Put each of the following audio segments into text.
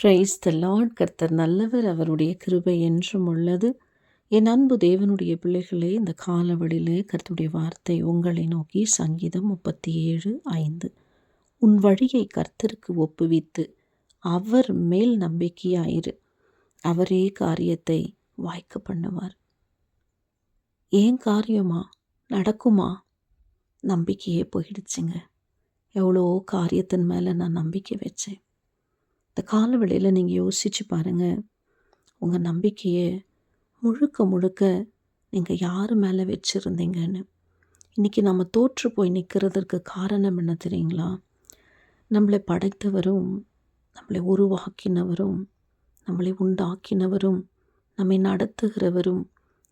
Praise the Lord கர்த்தர் நல்லவர் அவருடைய கிருபை என்றும் உள்ளது. என் அன்பு தேவனுடைய பிள்ளைகளே இந்த காலவழியிலே கர்த்தருடைய வார்த்தை உங்களை நோக்கி சங்கீதம் முப்பத்தி ஏழு ஐந்து. உன் வழியை கர்த்தருக்கு ஒப்புவித்து அவர் மேல் நம்பிக்கையாயிரு. அவரே காரியத்தை வாய்க்க பண்ணுவார். ஏன் காரியமா? நடக்குமா? நம்பிக்கையே போயிடுச்சுங்க. எவ்வளோ காரியத்தின் மேலே நான் நம்பிக்கை வச்சேன். இந்த காலவெளியில் நீங்கள் யோசித்து பாருங்கள் உங்கள் நம்பிக்கையை முழுக்க முழுக்க நீங்கள் யார் மேலே வச்சுருந்தீங்கன்னு. இன்றைக்கி நம்ம தோற்று போய் நிற்கிறதற்கு காரணம் என்ன தெரியுங்களா? நம்மளை படைத்தவரும் நம்மளை உருவாக்கினவரும் நம்மளை உண்டாக்கினவரும் நம்மை நடத்துகிறவரும்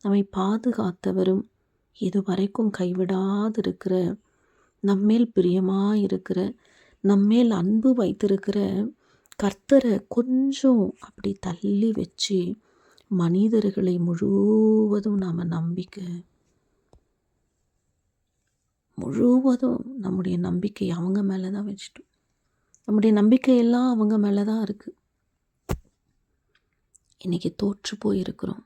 நம்மை பாதுகாத்தவரும் இதுவரைக்கும் கைவிடாதிருக்கிற நம்மேல் பிரியமாக இருக்கிற நம்மேல் அன்பு வைத்திருக்கிற கர்த்தரை கொஞ்சம் அப்படி தள்ளி வச்சு மனிதர்களை முழுவதும் நாம் நம்பிக்கை முழுவதும் நம்முடைய நம்பிக்கை அவங்க மேலே தான் வச்சுட்டோம். நம்முடைய நம்பிக்கையெல்லாம் அவங்க மேலே தான் இருக்குது இன்றைக்கி தோற்று போயிருக்கிறோம்.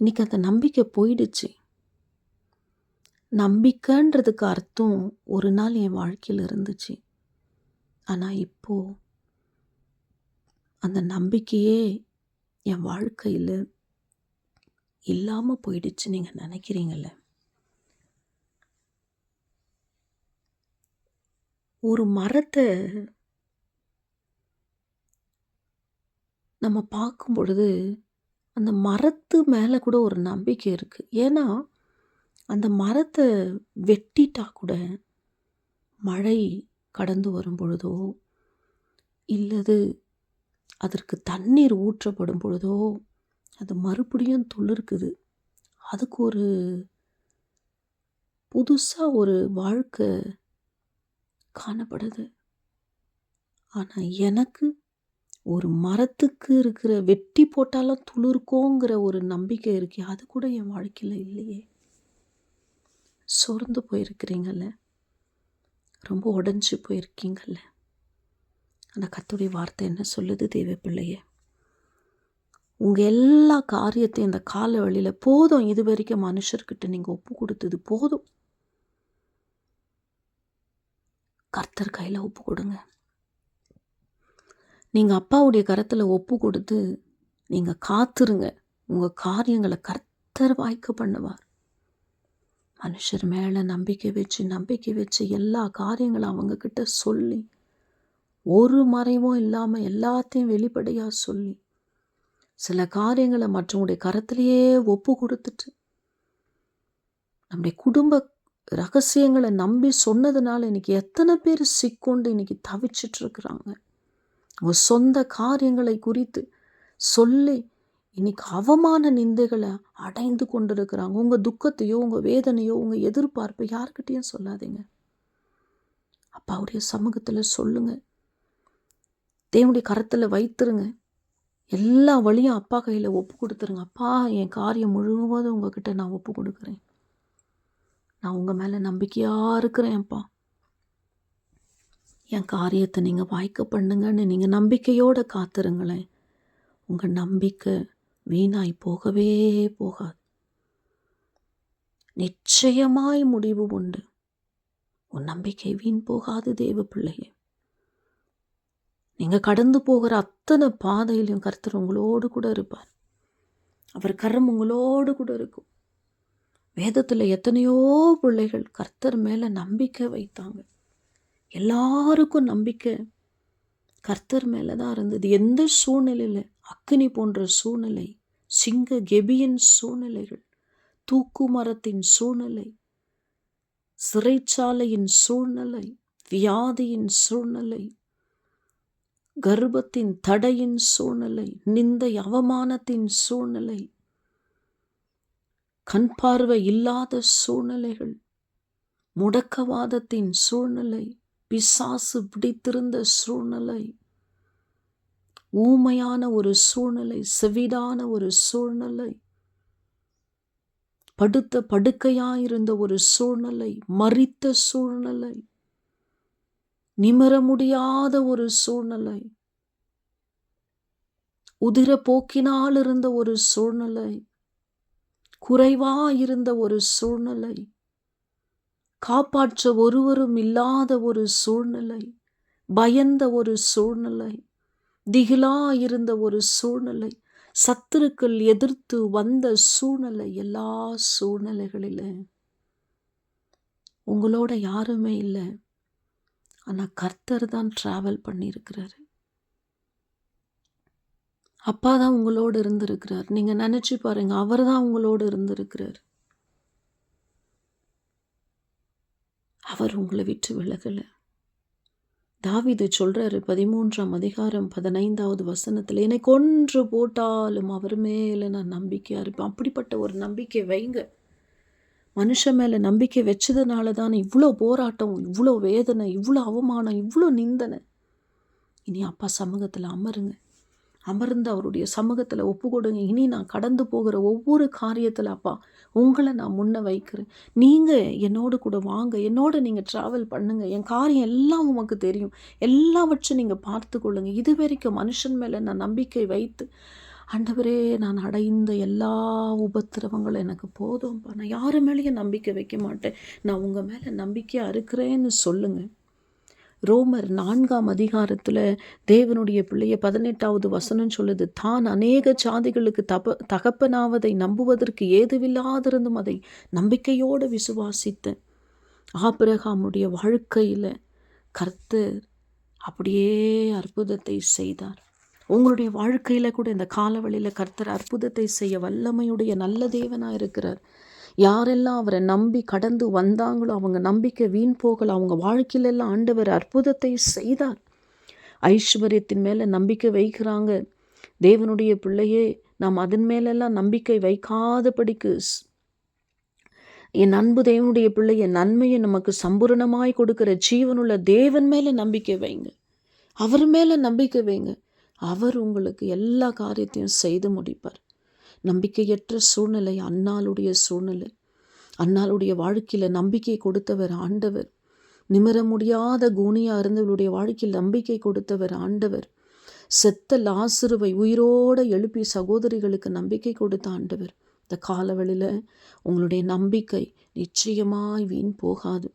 இன்றைக்கி அந்த நம்பிக்கை போயிடுச்சு. நம்பிக்கைன்றதுக்கு அர்த்தம் ஒரு நாள் என் வாழ்க்கையில் இருந்துச்சு. ஆனால் இப்போது அந்த நம்பிக்கையே என் வாழ்க்கையில் இல்லாமல் போயிடுச்சு நீங்கள் நினைக்கிறீங்கள ஒரு மரத்தை நம்ம பார்க்கும் பொழுது அந்த மரத்து மேலே கூட ஒரு நம்பிக்கை இருக்குது ஏன்னா அந்த மரத்தை வெட்டிட்டா கூட மழை கடந்து வரும் பொழுதோ இல்லது அதற்கு தண்ணீர் ஊற்றப்படும் பொழுதோ அது மறுபடியும் துளிர்க்குது. அதுக்கு ஒரு புதுசாக ஒரு வாழ்க்கை காணப்படுது. ஆனால் எனக்கு ஒரு மரத்துக்கு இருக்கிற வெட்டி போட்டாலும் துளிர்க்கோங்கிற ஒரு நம்பிக்கை இருக்கே அது கூட என் வாழ்க்கையில் இல்லையே. சோர்ந்து போயிருக்கிறீங்கல்ல? ரொம்ப உடஞ்சி போயிருக்கீங்கல்ல? அந்த கத்துடைய வார்த்தை என்ன சொல்லுது தேவ பிள்ளைய? உங்கள் எல்லா காரியத்தையும் இந்த கால வழியில் போதும். இது வரைக்கும் மனுஷர்கிட்ட நீங்கள் ஒப்பு கொடுத்தது போதும். கர்த்தர் கையில் ஒப்பு கொடுங்க. நீங்கள் அப்பாவுடைய கரத்தில் ஒப்பு கொடுத்து நீங்கள் காத்துருங்க. உங்கள் காரியங்களை கர்த்தர் வாய்க்க பண்ணுவார். மனுஷர் மேலே நம்பிக்கை வச்சு நம்பிக்கை வச்சு எல்லா காரியங்களும் அவங்கக்கிட்ட சொல்லி ஒரு மறைவும் இல்லாமல் எல்லாத்தையும் வெளிப்படையாக சொல்லி சில காரியங்களை மற்றவங்களுடைய கரத்திலேயே ஒப்பு கொடுத்துட்டு நம்முடைய குடும்ப ரகசியங்களை நம்பி சொன்னதுனால இன்றைக்கி எத்தனை பேர் சிக்கொண்டு இன்னைக்கு தவிச்சிட்டு இருக்கிறாங்க. உங்கள் சொந்த காரியங்களை குறித்து சொல்லி இன்னைக்கு அவமான நிந்தைகளை அடைந்து கொண்டிருக்கிறாங்க. உங்கள் துக்கத்தையோ உங்கள் வேதனையோ உங்கள் எதிர்பார்ப்பை யாருக்கிட்டேயும் சொல்லாதீங்க. அப்பாவுடைய சமூகத்தில் சொல்லுங்கள் தேவனுடைய கரத்தில் வைத்துருங்க. எல்லா வழியும் அப்பா கையில் ஒப்பு கொடுத்துருங்க. அப்பா என் காரியம் முழுவதும் உங்ககிட்ட நான் ஒப்பு கொடுக்குறேன். நான் உங்கள் மேலே நம்பிக்கையாக இருக்கிறேன்ப்பா என் காரியத்தை நீங்கள் வாய்க்க பண்ணுங்கன்னு நீங்கள் நம்பிக்கையோடு காத்துருங்களேன். உங்கள் நம்பிக்கை வீணாய் போகவே போகாது. நிச்சயமாய் முடிவு உண்டு. உன் நம்பிக்கை வீண் போகாது தேவ பிள்ளையே. நீங்கள் கடந்து போகிற அத்தனை பாதையிலையும் கர்த்தர் உங்களோடு கூட இருப்பார். அவர் கரம் உங்களோடு கூட இருக்கும். வேதத்தில் எத்தனையோ பிள்ளைகள் கர்த்தர் மேலே நம்பிக்கை வைத்தாங்க. எல்லாருக்கும் நம்பிக்கை கர்த்தர் மேலே தான் இருந்தது. எந்த சூழ்நிலையில்? அக்னி போன்ற சூழ்நிலை சிங்க கெபியின் சூழ்நிலைகள் தூக்கு மரத்தின் சூழ்நிலை சிறைச்சாலையின் சூழ்நிலை வியாதியின் சூழ்நிலை கர்ப்பத்தின் தடையின் சூழ்நிலை நிந்தை அவமானத்தின் சூழ்நிலை கண் பார்வை இல்லாத சூழ்நிலைகள் முடக்கவாதத்தின் சூழ்நிலை பிசாசு பிடித்திருந்த சூழ்நிலை ஊமையான ஒரு சூழ்நிலை செவிடான ஒரு சூழ்நிலை படுத்த படுக்கையாயிருந்த ஒரு சூழ்நிலை மறித்த சூழ்நிலை நிமர முடியாத ஒரு சூழ்நிலை. உதிர போக்கினால் இருந்த ஒரு சூழ்நிலை. குறைவா இருந்த ஒரு சூழ்நிலை. காப்பாற்ற ஒருவரும் இல்லாத ஒரு சூழ்நிலை. பயந்த ஒரு சூழ்நிலை. திகிலா இருந்த ஒரு சூழ்நிலை. சத்துருக்கள் எதிர்த்து வந்த சூழ்நிலை எல்லா சூழ்நிலைகளில. உங்களோட யாருமே இல்லை. ஆனால் கர்த்தர் தான் ட்ராவல் பண்ணியிருக்கிறாரு. அப்பா தான் உங்களோடு இருந்திருக்கிறார். நீங்கள் நினச்சி பாருங்க அவர் தான் உங்களோடு இருந்திருக்கிறார். அவர் உங்களை விட்டு விலகலை. தாவிது சொல்கிறாரு பதிமூன்றாம் அதிகாரம் பதினைந்தாவது வசனத்தில் என்னை கொன்று போட்டாலும் அவர் மேலே நான் நம்பிக்கையாக இருப்பேன். அப்படிப்பட்ட ஒரு நம்பிக்கை வைங்க. மனுஷன் மேலே நம்பிக்கை வச்சதுனால தானே இவ்வளோ போராட்டம் இவ்வளோ வேதனை இவ்வளோ அவமானம் இவ்வளோ நிந்தனை. இனி அப்பா சமூகத்தில் அமருங்க. அமர்ந்து அவருடைய சமூகத்தில் ஒப்பு கொடுங்க. இனி நான் கடந்து போகிற ஒவ்வொரு காரியத்தில் அப்பா உங்களை நான் முன்ன வைக்கிறேன். நீங்கள் என்னோடு கூட வாங்க. என்னோட நீங்கள் ட்ராவல் பண்ணுங்கள் என் காரியம் எல்லாம் உமக்கு தெரியும். எல்லாவற்றையும் நீங்கள் பார்த்து கொள்ளுங்கள் இது வரைக்கும் மனுஷன் மேலே நான் நம்பிக்கை வைத்து ஆண்டவரே நான் அடைந்த எல்லா உபத்திரவங்களும் எனக்கு போதும்ப்பா நான் யாரு மேலேயும் நம்பிக்கை வைக்க மாட்டேன். நான் உங்கள் மேலே நம்பிக்கையாக இருக்கிறேன்னு சொல்லுங்கள் ரோமர் நான்காம் அதிகாரத்தில் தேவனுடைய பிள்ளைய பதினெட்டாவது வசனம் சொல்லுது தான் அநேக சாதிகளுக்கு தப தகப்பனாவதை நம்புவதற்கு ஏதுவில்லாதிருந்தும் அதை நம்பிக்கையோடு விசுவாசித்தேன். ஆபிரகாமுடைய வாழ்க்கையில் கர்த்தர் அப்படியே அற்புதத்தை செய்தார். உங்களுடைய வாழ்க்கையில் கூட இந்த காலவழியில் கர்த்தர் அற்புதத்தை செய்ய வல்லமையுடைய நல்ல தேவனாக இருக்கிறார். யாரெல்லாம் அவரை நம்பி கடந்து வந்தாங்களோ அவங்க நம்பிக்கை வீண் போகல அவங்க வாழ்க்கையிலெல்லாம் ஆண்டவர் அற்புதத்தை செய்தார். ஐஸ்வர்யத்தின் மேலே நம்பிக்கை வைக்கிறாங்க. தேவனுடைய பிள்ளையே நாம் அதன் மேலெல்லாம் நம்பிக்கை வைக்காதபடிக்கு என் அன்பு தேவனுடைய பிள்ளை என் நன்மையை நமக்கு சம்பூரணமாய் கொடுக்கிற ஜீவனுள்ள தேவன் மேலே நம்பிக்கை வைங்க. அவர் மேலே நம்பிக்கை வைங்க. அவர் உங்களுக்கு எல்லா காரியத்தையும் செய்து முடிப்பார். நம்பிக்கையற்ற சூழ்நிலை அன்னாளுடைய சூழ்நிலை அன்னாளுடைய வாழ்க்கையில் நம்பிக்கை கொடுத்தவர் ஆண்டவர். நிமிர முடியாத கூனியாக இருந்தவருடைய வாழ்க்கையில் நம்பிக்கை கொடுத்தவர் ஆண்டவர். செத்த லாசுருவை உயிரோடு எழுப்பி சகோதரிகளுக்கு நம்பிக்கை கொடுத்த ஆண்டவர். இந்த காலவெளியில் உங்களுடைய நம்பிக்கை நிச்சயமாய் வீண் போகாது.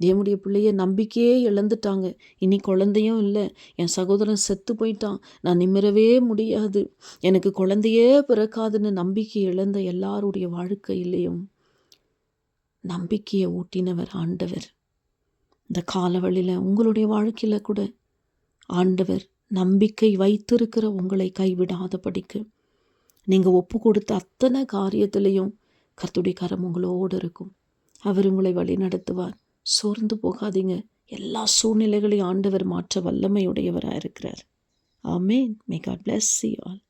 தேவனுடைய பிள்ளைய நம்பிக்கையே இழந்துட்டாங்க. இனி குழந்தையும் இல்லை. என் சகோதரன் செத்து போயிட்டான். நான் நிமிரவே முடியாது. எனக்கு குழந்தையே பிறக்காதுன்னு நம்பிக்கை இழந்த எல்லாருடைய வாழ்க்கையிலையும் நம்பிக்கையை ஊட்டினவர் ஆண்டவர். இந்த காலவழியில் உங்களுடைய வாழ்க்கையில் கூட ஆண்டவர் நம்பிக்கை வைத்திருக்கிற உங்களை கைவிடாதபடிக்கு நீங்கள் ஒப்பு கொடுத்த அத்தனை காரியத்திலையும் கர்த்துடைய கரம் உங்களோடு இருக்கும். அவர் உங்களை வழி நடத்துவார் சோர்ந்து போகாதீங்க. எல்லா சூழ்நிலைகளையும் ஆண்டவர் மாற்ற வல்லமையுடையவராக இருக்கிறார் ஆமேன். May God bless see all